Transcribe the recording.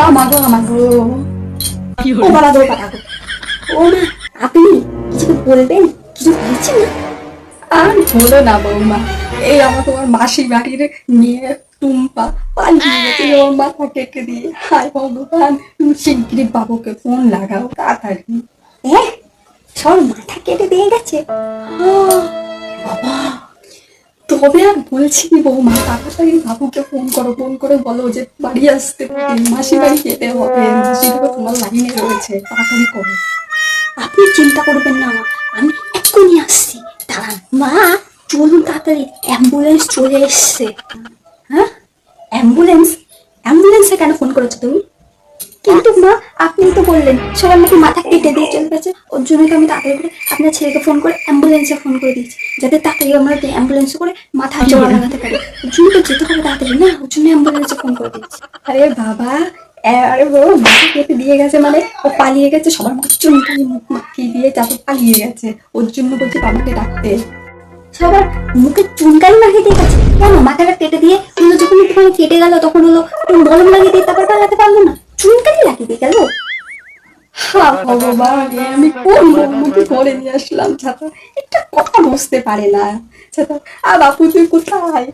আমাগো আমাগো। আপনি কিছু বলবেন না আর বলো এই আমার তোমার মাসি বাড়ির মেয়ে টুম্পা পালিয়ে ওর মাথা কেটে দিয়ে হায় ভগবান তুমি শিগগিরই বাবুকে ফোন লাগাও তাড়াতাড়ি হ্যাঁ সব মাথা কেটে দিয়ে গেছে বাবা তবে আর বলছি কি বৌমা, তাড়াতাড়ি বাবুকে ফোন করো ফোন করে বলো যে বাড়ি আসতে মাসি বাড়ি যেতে হবে মাসি তোমার লাইনে রয়েছে, তাড়াতাড়ি করো। আপনি চিন্তা করবেন না, আমি এক্ষুনি আসছি। দাঁড়ান, মা, চলুন তাড়াতাড়ি অ্যাম্বুলেন্স চলে এসছে। হ্যাঁ? অ্যাম্বুলেন্স অ্যাম্বুলেন্সে কেন ফোন করেছ তুমি? কিন্তু মা আপনি তো বললেন সবার নাকি মাথা কেটে দিয়ে চলে গেছে। ওর জন্য আমি তাড়াতাড়ি করে আপনার ছেলেকে ফোন করে অ্যাম্বুলেন্সে ফোন করে দিয়েছি যাতে তাড়াতাড়ি আমরা অ্যাম্বুলেন্সে করে মাথা জোড়া লাগাতে পারি। ওর জন্য তো যেতে হবে তাড়াতাড়ি না? ওর জন্য অ্যাম্বুলেন্সে ফোন করে দিয়েছি। আরে বাবা আরে ও মাথা কেটে দিয়ে গেছে মানে ও পালিয়ে গেছে সবার মুখে চুনকানি মুখ মাখিয়ে দিয়ে যাতে পালিয়ে গেছে। ওর জন্য বলছি বাবাকে ডাকতে। সবার মুখে চুনকানি মাখিয়ে দিয়ে গেছে। কেন? মাথাটা কেটে দিয়ে হলো যখন একটুখানি কেটে গেল তখন হলো একটু মলম লাগিয়ে দিয়ে তারপর পালাতে পারল না চুনকানি লাগিয়ে দিয়ে গেল হা ভগবান আমি কোন মুখে করে নিয়ে আসলাম ছাতা একটা কথা বুঝতে পারে না ছাতা আর বাপু তুই কোথায়